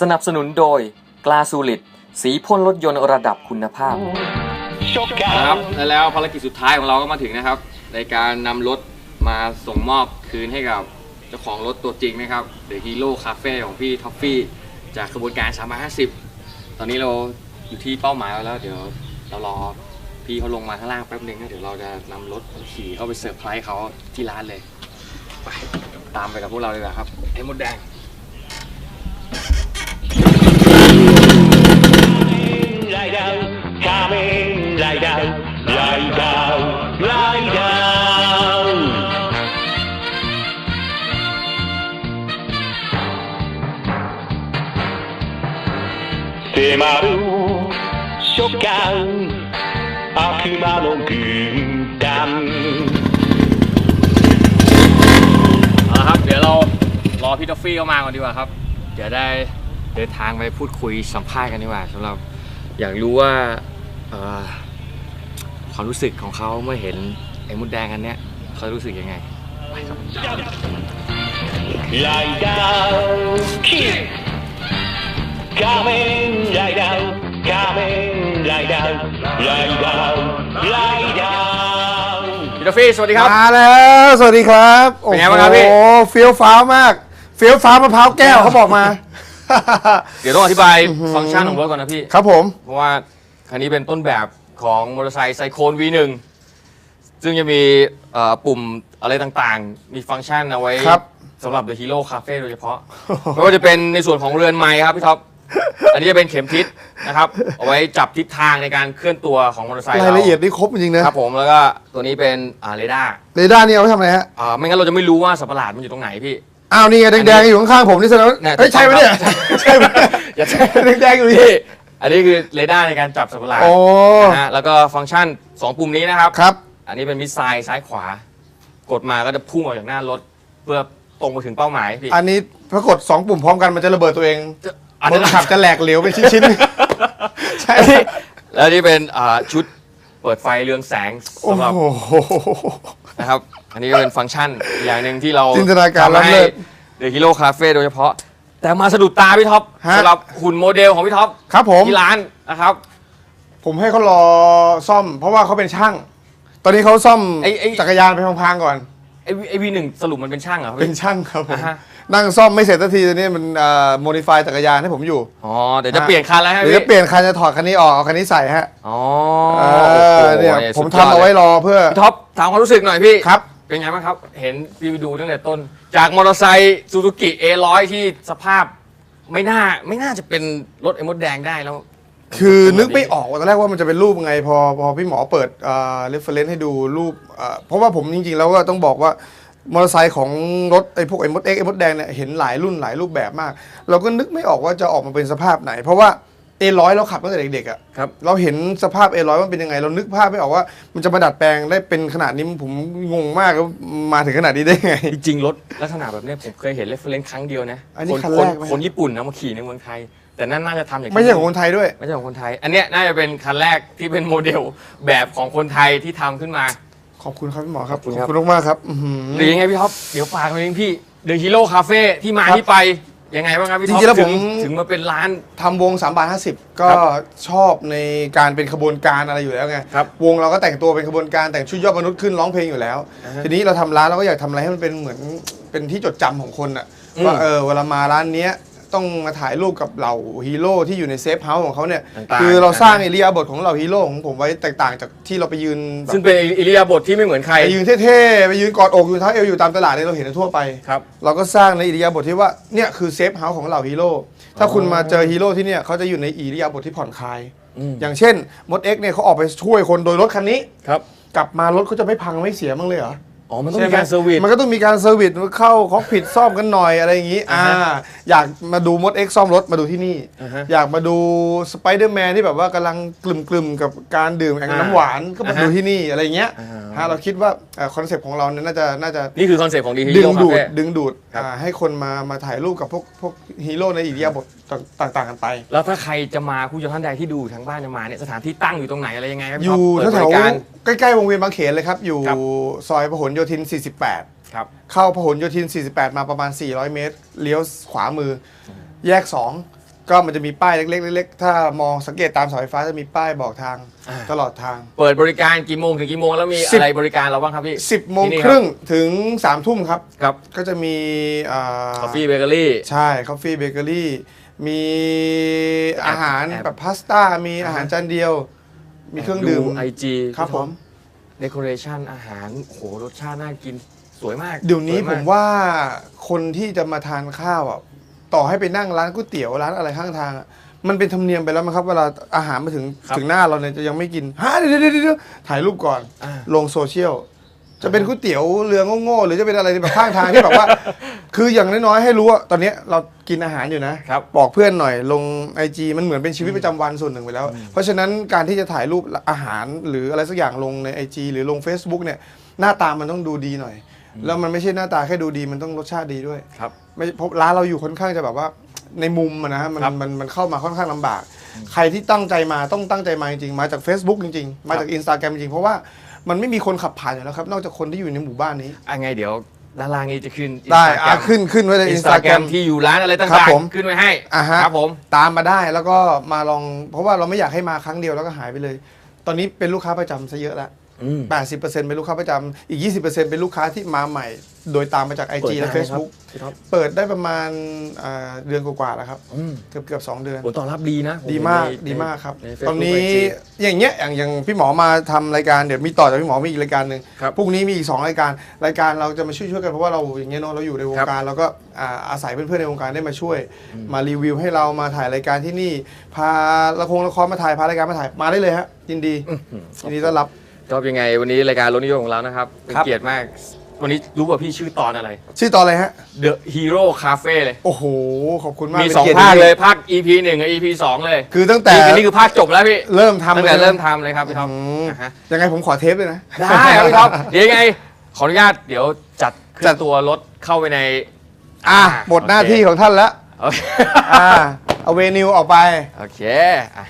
สนับสนุนโดยกลาสูลิดสีพ่นรถยนต์ระดับคุณภาพ ครับและแล้วภารกิจสุดท้ายของเราก็มาถึงนะครับ ในการนำรถมาส่งมอบคืนให้กับเจ้าของรถตัวจริงนะครับ The Hero Cafe ของพี่ท็อฟฟี่จากขบวนการ350 ตอนนี้เราอยู่ที่เป้าหมายแล้ว เดี๋ยวเรารอพี่เขาลงมาข้างล่างแป๊บนึงนะเดี๋ยวเราจะนำรถขี่เข้าไปเซอร์ไพรส์เขาที่ร้านเลย ไปตามไปกับพวกเราเลยครับไอ้มดแดง light out, coming light out, light out, lie down. Akuma no Gundam. เดี๋ยวรรอพี่ดอฟฟี่เข้ามาก่อนดีกว่าครับ เดี๋ยวได้เดินทางไปพูดคุยสัมภาษณ์กันดีกว่าสำหรับ อยากรู้ว่าความรู้สึกของเขาเมื่อเห็นไอ้มุดแดงอันเนี้ยเขารู้สึกยังไงไปครับไล่ดาวคิดกาเมนไล่ดาวกาเมนไล่ดาวไล่ดาวไล่ดาวพี่ดอฟฟี่สวัสดีครับ มาแล้วสวัสดีครับเป็นไงบ้างครับพี่โอ้เฟี้ยวฟ้ามาก เฟี้ยวฟ้ามะพร้าวแก้วเขาบอกมา เดี๋ยวต้องอธิบายฟังก์ชันของรถก่อนนะพี่ ครับผม เพราะว่าคันนี้เป็นต้นแบบของมอเตอร์ไซค์ไซโคน V1 ซึ่งจะมีเอ่อปุ่มอะไรต่างๆ มีฟังก์ชันเอาไว้ครับสำหรับ The Hero Cafe โดยเฉพาะ ไม่ว่าจะเป็นในส่วนของเรือนไม้ครับพี่ท็อป อันนี้จะเป็นเข็มทิศนะครับ เอาไว้จับทิศทางในการเคลื่อนตัวของมอเตอร์ไซค์รายเราละเอียดนี่ครบจริงๆนะ ครับผมแล้วก็ตัวนี้เป็นอ่าเรดาร์เรดาร์นี่เอาไว้ทำอะไรฮะ อ่าไม่งั้นเราจะไม่รู้ว่าสัตว์ประหลาดมันอยู่ตรงไหนพี่ อ้าวนี่ไงแดงๆอยู่ข้างๆผมนี่แสดงว่าเนี่ย เฮ้ยใช่ไหมเนี่ยใช่ไหมอย่าใช่แดงๆอยู่นี่พี่ อันนี้คือเรดาร์ในการจับสัตว์ประหลาดโอ้นะฮะแล้วก็ฟังก์ชัน 2 ปุ่มนี้นะครับ ครับ อันนี้เป็นมิสไซล์ซ้ายขวา กดมาก็จะพุ่งออกจากหน้ารถ เพื่อตรงไปถึงเป้าหมายพี่อันนี้พอกดสองปุ่มพร้อมกันมันจะระเบิดตัวเองอันคนั้นนขับจะแหลกเหลวเป็นชิ้นๆใช่แล้วนี่เป็นอ่าชุดเปิดไฟเรืองแสงโอ้สำหรับโห นะครับ อันนี้ก็เป็นฟังก์ชันอย่างหนึ่งที่เราจินตนาการทำให้ล้ำเลิศเดอะฮีโร่คาเฟ่โดยเฉพาะ แต่มาสะดุดตาพี่ท็อปฮะ สำหรับหุ่นโมเดลของพี่ท็อปครับผม ที่ร้านนะครับ ผมให้เขารอซ่อม เพราะว่าเขาเป็นช่าง ตอนนี้เขาซ่อมไอ้ไอ้ จักรยานไปพังๆก่อน ไอไอวีหนึ่งสรุปมันเป็นช่างเหรอครับเป็นพี่ ช่างครับผมอ่าฮะ นั่งซ่อมไม่เสร็จสักทีตอนนี้มันโมดิฟายจักรยานให้ผมอยู่ อ๋อเดี๋ยวจะเปลี่ยนคันแล้วฮะเดี๋ยวพี่จะเปลี่ยนคันจะถอดคันนี้ออกเอาคันนี้ใส่ฮะอ๋อเอโอ้โหอเนี่ยนี่ผมสุดยดทำเอาไว้ลยรอเพื่อพี่ท็อปถามความรู้สึกหน่อยพี่ ครับ เป็นไงบ้างครับ เห็นรีวิวดูตั้งแต่ต้น จากมอเตอร์ไซค์ซูซูกิ A100 ที่สภาพไม่น่าไม่น่าจะเป็นรถไอ้มดแดงได้แล้ว คือนึกไม่ออกว่าตอนแรกว่ามันจะเป็นรูปไง พอพอพี่หมอเปิดเอ่อเรฟเฟรนซ์ให้ดูรูปเอ่อเพราะว่าผมจริง ๆ แล้วก็ต้องบอกว่ามอเตอร์ไซค์ของรถไอ้พวกไอ้มดเอ็กไอ้มดแดงเนี่ยเห็นหลายรุ่นหลายรูปแบบมาก เราก็นึกไม่ออกว่าจะออกมาเป็นสภาพไหน เพราะว่า A100 เราขับตั้งแต่เด็กๆอะครับ เราเห็นสภาพ A100 มันเป็นยังไง เรานึกภาพไม่ออกว่ามันจะมาดัดแปลงได้เป็นขนาดนี้ผมงงมากว่ามาถึงขนาดนี้ได้ไง จริงๆรถลักษณะแบบเนี้ยผมเคยเห็นเรฟเฟรนซ์ครั้งเดียวนะอันนี้คนคันคแรนกไหม คนญี่ปุ่นนะมาขี่ในเมืองไทยแต่นั่นน่าจะทำอย่างไม่ใช่ของคนไทยด้วย ไม่ใช่ของคนไทย อันเนี้ยน่าจะเป็นคันแรกที่เป็นโมเดลแบบของคนไทยที่ทำขึ้นมา ขอบคุณครับพี่หมอครับขอบคุณครับมากๆครับอื้อหือ หรือยังไงพี่ท็อปเดี๋ยวฝากมาเองพี่เดอะฮีโร่คาเฟ่ที่มาครับที่ไปยังไงบ้างครับพี่ท็อปจริงๆแล้วถึงผมถึงมาเป็นร้าน ทำวง3บาท50ก็ครับชอบในการเป็นขบวนการอะไรอยู่แล้วไงครับวงเราก็แต่งตัวเป็นขบวนการแต่งชุดยอดมนุษย์ขึ้นร้องเพลงอยู่แล้ว อ่าฮะทีนี้เราทำร้านเราก็อยากทำอะไรให้มันเป็นเหมือนเป็นที่จดจำของคนอะอืมว่าเออเวลามาร้านเนี้ย ต้องมาถ่ายรูปกับเหล่าฮีโร่ที่อยู่ในเซฟเฮาส์ของเขาเนี่ยต่างๆ คือเราสร้างเอเรียบทของเหล่าฮีโร่ของผมไว้แตกต่างจากที่เราไปยืนแบบซึ่งเป็นอิริยาบถที่ไม่เหมือนใครไปยืนเท่ๆไปยืนกอดอกอยู่เท้าเอวอยู่ตามตลาดเนี่ยเราเห็นกันทั่วไป ครับ เราก็สร้างในอิริยาบถที่ว่าเนี่ยคือเซฟเฮาส์ของเหล่าฮีโร่ถ้าคุณมาเจอฮีโร่ที่เนี่ยเขาจะอยู่ในอิริยาบถที่ผ่อนคลาย อืม อย่างเช่นมดเอ็กเนี่ยเขาออกไปช่วยคนโดยรถคันนี้ ครับ กลับมารถเขาจะไม่พังไม่เสียมั้างเลยเหรอ อ๋อมันต้องใช่มีไหการเซอร์วิสมันก็ต้องมีการเซอร์วิสเข้าคอกผิดซ่อมกันหน่อยอะไรอย่างนี้ อ่า อ่าฮะอยากมาดูมดเอ็กซ่อมรถมาดูที่นี่ อ่าฮะอยากมาดูสไปเดอร์แมนที่แบบว่ากำลังกลุ่มๆกับการดื่มแอลกอฮอล์อ่าน้ำหวานก็มาอ่าฮะดูที่นี่อะไรเงี้ยอ่า ฮะเราคิดว่าคอนเซปต์ของเราเนี่ยน่าจะน่าจะ นี่คือคอนเซ็ปต์ของดีฮีดึงโร่คาดูดเฟ่ ดึงดูดครับ อ่าให้คนมามาถ่ายรูปกับพวกพวกฮีโร่ในอิริยาบถ ต่างๆกันไป แล้วถ้าใครจะมาผู้ชมท่านใดที่ดูทางบ้านจะมาเนี่ยสถานที่ตั้งอยู่ตรงไหนอะไรยังไงครับอพี่ยู่ท็อปแถเปิดบวริการ ๆใกล้ๆวงเวียนบางเขนเลยครับ อยู่ครับ ซอยพหลโยธิน 48 ครับ เข้าพหลโยธิน 48 มาประมาณ 400 เมตร เลี้ยวขวามือแยก 2 ก็มันจะมีป้ายเล็กๆเล็กๆถ้ามองสังเกตตามเสาไฟฟ้าจะมีป้ายบอกทางอ่า ตลอดทาง เปิดบริการกี่โมงถึงกี่โมงแล้วมีสิบ อะไรบริการเราบ้างครับพี่10โมงที่นี่ครึ่งถึง3ทุ่มครับ ครับก็จะมีอ่าคอฟฟี่เบเกอรี่ ใช่คอฟฟี่เบเกอรี่ มีอาหารแอบแบบพาสต้า มีอาหารจานเดียว มีเครื่องดื่ม ไอจีครับผม เดคอเรชันอาหารโอ้โหรสชาติน่ากินสวยมากเดี๋ยวนี้สผมว่าคนที่จะมาทานข้าวอะต่อให้ไปนั่งร้านก๋วยเตี๋ยวร้านอะไรข้างทางอะมันเป็นธรรมเนียมไปแล้วมั้งครับ เวลาอาหารมาถึงถึงหน้าเราเนี่ยจะยังไม่กินฮะเดี๋ยวเดี๋ยวเดี๋ยวถ่ายรูปก่อน อ่าลงโซเชียล จะเป็นก๋วยเตี๋ยวเรือโง่ๆหรือจะเป็นอะไรแบบข้างทางที่แบบว่า คืออย่างน้อยๆให้รู้ว่าตอนเนี้ยเรากินอาหารอยู่นะครับ บอกเพื่อนหน่อยลงไอจีมันเหมือนเป็นชีวิตประจำวันส่วนหนึ่งไปแล้ว เพราะฉะนั้นการที่จะถ่ายรูปอาหารหรืออะไรสักอย่างลงในไอจีหรือลง Facebook เนี่ยหน้าตามันต้องดูดีหน่อย แล้วมันไม่ใช่หน้าตาแค่ดูดีมันต้องรสชาติดีด้วย ครับ ไม่เพราะร้านเราอยู่ค่อนข้างจะแบบว่าในมุมอะนะฮะมันครับมันมันเข้ามาค่อนข้างลำบาก ใครที่ตั้งใจมาต้องตั้งใจมาจริงๆ มาจาก Facebook จริง ๆ มาจากอินสตาแกรมจริงๆ เพราะว่า มันไม่มีคนขับผ่านอยู่แล้วครับ นอกจากคนที่อยู่ในหมู่บ้านนี้ อะไงเดี๋ยวด้านล่างนี้จะขึ้น ได้อะขึ้นขึ้นไว้ในอิอินนสสตาตาแกแกรรมมที่อยู่ร้านอะไรต่าครับงผมๆขึ้นไว้ให้อะฮะ ครับผมตามมาได้แล้วก็มาลอง เพราะว่าเราไม่อยากให้มาครั้งเดียวแล้วก็หายไปเลย ตอนนี้เป็นลูกค้าประจำซะเยอะแล้วอืม 80%เป็นลูกค้าประจำอีก 20%เป็นลูกค้าที่มาใหม่ โดยตามมาจาก IG และ Facebook พี่ท็อปเปิดได้ประมาณอ่าเดือนกว่าๆแล้วครับอืมเกือบเกือบๆสองเดือนผลตอบรับดีนะผดีมากเห็นในดีมากครับในต Facebook อนนี้ IG อย่างเงี้ยอย่างอย่างพี่หมอมาทำรายการเดี๋ยวมีต่อจากพี่หมอมีอีกรายการหนึ่งครับพรุ่งนี้มีอีกสองรายการ รายการเราจะมาช่วยช่วยๆกันเพราะว่าเราอย่างเงี้ยเนาะเราอยู่ในวคงรับการเราก็อ่าอาศัยเพื่อนๆในวงการได้มาช่วย มารีวิวให้เรามาถ่ายรายการที่นี่พาละครละครมาถ่ายพารายการมาถ่ายมาได้เลยฮะยินดียินดีต้อนรับ ชอบยังไงวันนี้รายการรถนิยมของเรานะครับเป็นครับ เกียรติมาก วันนี้รู้ว่าพี่ชื่อตอนอะไร ชื่อตอนอะไรฮะ The Hero Cafe เลย โอ้โห ขอบคุณมากมีป็นสองกียรติภาคจริๆเลยภาค EP หนึ่งกับ EP สองเลยคือตั้งแต่นี่นี่คือภาคจบแล้วพี่เริ่มทำตั้งแต่ลยนะเริ่มทำเลยครับพี่ท็อปอืมอ่าฮะยังไงผมขอเทปเลยนะ ได้ครับพี่ท็อปเดี๋ยวยังไง ขออนุญาตเดี๋ยวจัดขึ้จันด ตัวรถเข้าไปในอะหมดหน้าที่ของท่านแล้ว โอเคอ่าเอาเวนิวออกไป โอเคอะ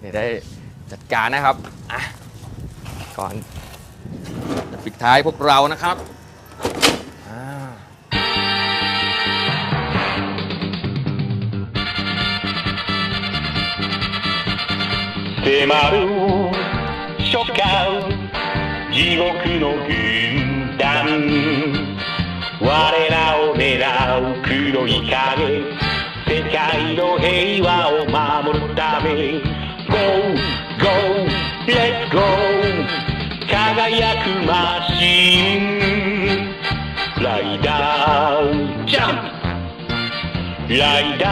เดี๋ยวได้จัดการนะครับอะ ก่อนจะปิดท้ายพวกเรานะครับอ่า 迫る初夏地獄の軍団我らを狙う黒い影世界の平和を守るため Go Go Let's Go 輝くマシンライダージャンプライダ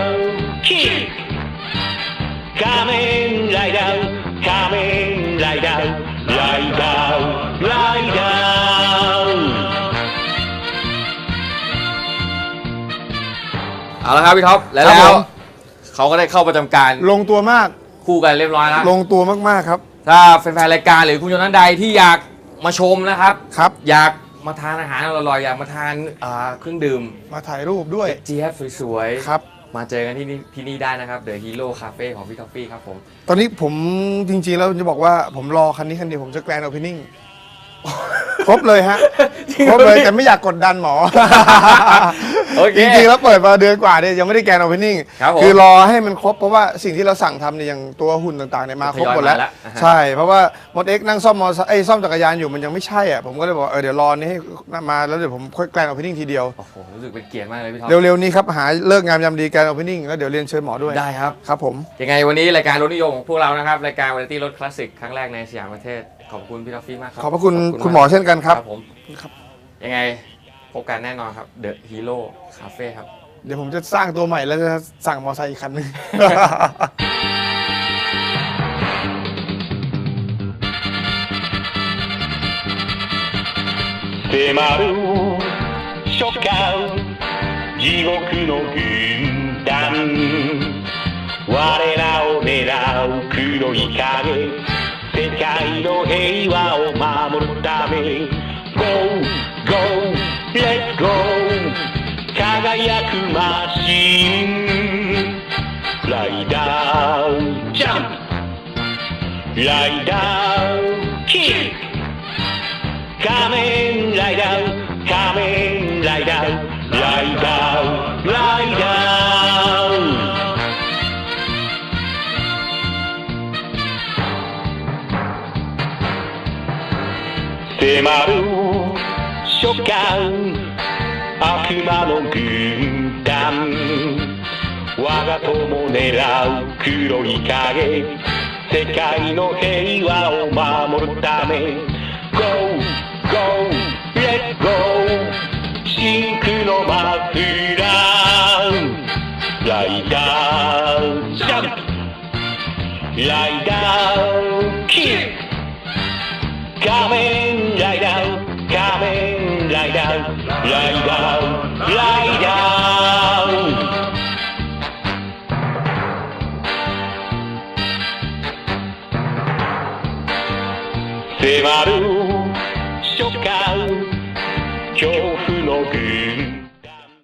ーキック仮面ライダー仮面ライダーライダーライダー เอาละครับพี่ท็อปแล้ว ครับ แล้ว ผม เขาก็ได้เข้าประจำการ ลงตัวมาก คู่กันเรียบร้อยแล้ว ลงตัวมากๆครับ ถ้าแฟนๆรายการหรือคุณผู้ชมท่านใดที่อยากมาชมนะครับ ครับ อยากมาทานอาหารอร่อยๆอยากมาทานอ่าเครื่องดื่มมาถ่ายรูปด้วย เจี๊ยบสวยครับๆมาเจอกันที่นี่ที่นี่ได้นะครับ The Hero Cafe ของพี่ท็อฟฟี่ครับผม ตอนนี้ผมจริงๆ แล้วจะบอกว่าผมรอคันนี้คันเดียวผมจะแกรนด์โอเพนนิ่งครบเลยฮะ ครบเลยแต่ไม่อยากกดดันหมอ โอเคจริงๆแล้วเปิดมาเดือนกว่าเนี่ยยังไม่ได้แกรนด์โอเพนนิ่งครับผมคือรอให้มันครบเพราะว่าสิ่งที่เราสั่งทำเนี่ยอย่างตัวหุ่นต่างๆเนี่ยมาครบหมดแล้ว ทยอยมาแล้วอ่าฮะ ใช่ เพราะว่ามดเอ็กนั่งซ่อมมอเตอร์ไซค์เอ้ยซ่อมจักรยานอยู่มันยังไม่ใช่อะผมก็เลยบอกว่าเออเดี๋ยวรอนี่ให้มาแล้วเดี๋ยวผมค่อยแกรนด์โอเพนนิ่งทีเดียว โอ้โหรู้สึกเป็นเกียรติมากเลยพี่ท็อปเร็วๆนี้ครับหาเลิกงามยามดีแกรนด์โอเพนนิ่งแล้วเดี๋ยวเรียนเชิญหมอด้วยได้ครับ ครับผม ยังไงวันนี้รายการรถนิยมของพวกเรานะครับ รายการวาไรตี้รถคลาสสิกครั้งแรกในสยามประเทศ ขอบคุณพี่ท็อฟฟี่มากครับขอบพระคุณมากคุณหมอเช่นกันครับ ผมครับ ยังไง พบกันแน่นอนครับ The Hero Cafe ครับ เดี๋ยวผมจะสร้างตัวใหม่แล้วจะสั่งมอเตอร์ไซค์อีกคันหนึง 迫る初夏地獄の軍団我らを狙う黒い影世界の平和を Lie down, kick. Come in, lie down, come in, lie down, lie down, lie down. 迫る書簡悪魔の軍団我が友狙う黒い影世界の平和を守るため。Go, go, let's go. 真空のマフラー。ライダージャンプ。ライダーキック仮面ライダー仮面ライダー。ライダーライダー。Viva